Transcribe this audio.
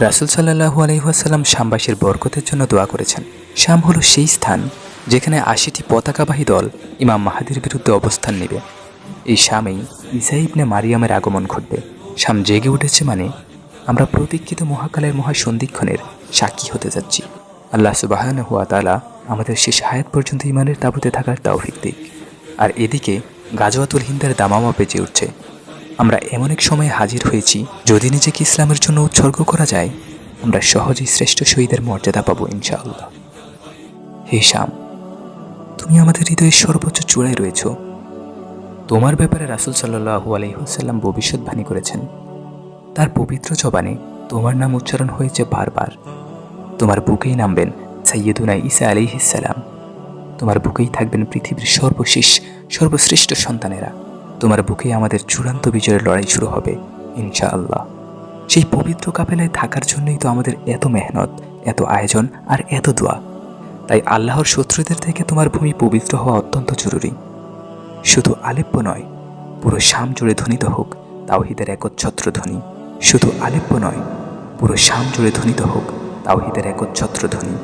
রাসুল সাল্লাহু আলহিহাসাল্লাম শামবাসীর বরকতের জন্য দোয়া করেছেন। শাম হলো সেই স্থান যেখানে আশিটি পতাকাবাহী দল ইমাম মাহাদির বিরুদ্ধে অবস্থান নেবে। এই শামেই ইসা ইবনে মারিয়ামের আগমন ঘটবে। শাম জেগে উঠেছে মানে আমরা প্রতীক্ষিত মহাকালের মহাসন্ধিক্ষণের সাক্ষী হতে যাচ্ছি। আল্লাহ সুবাহান হুয়া তালা আমাদের শেষ হায়াত পর্যন্ত ইমানের তাবুতে থাকার তৌফিক দিক। আর এদিকে গাজওয়াতুল হিন্দের দামামা বেজে উঠছে। আমরা এমন এক সময়ে হাজির হয়েছি, যদি নিজেকে ইসলামের জন্য উৎসর্গ করা যায়, আমরা সহজেই শ্রেষ্ঠ শহীদের মর্যাদা পাবো, ইনশাআল্লাহ। হে শাম, তুমি আমাদের হৃদয়ের সর্বোচ্চ চূড়ায় রয়েছ। তোমার ব্যাপারে রাসুল সাল্লাহু আলহিহাসাল্লাম ভবিষ্যৎবাণী করেছেন। তার পবিত্র জবানে তোমার নাম উচ্চারণ হয়েছে বারবার। তোমার বুকেই নামবেন সৈয়দুনা ঈসা আলিহিসাল্লাম তোমার বুকেই থাকবেন পৃথিবীর সর্বশেষ, সর্বশ্রেষ্ঠ সন্তানেরা। তোমার বুকে আমাদের চূড়ান্ত বিজয়ের লড়াই শুরু হবে, ইনশাআল্লাহ। সেই পবিত্র কাপেলায় থাকার জন্যই তো আমাদের এত মেহনত, এত আয়োজন আর এত দোয়া। তাই আল্লাহর শত্রুদের থেকে তোমার ভূমি পবিত্র হওয়া অত্যন্ত জরুরি। শুধু আলেপ্য নয়, পুরো শাম জুড়ে ধ্বনিত হোক, তাওহিদের একচ্ছত্র ধ্বনি। শুধু আলেপ্য নয়, পুরো শাম জুড়ে ধ্বনিত হোক, তাওহিদের একচ্ছত্র ধ্বনি।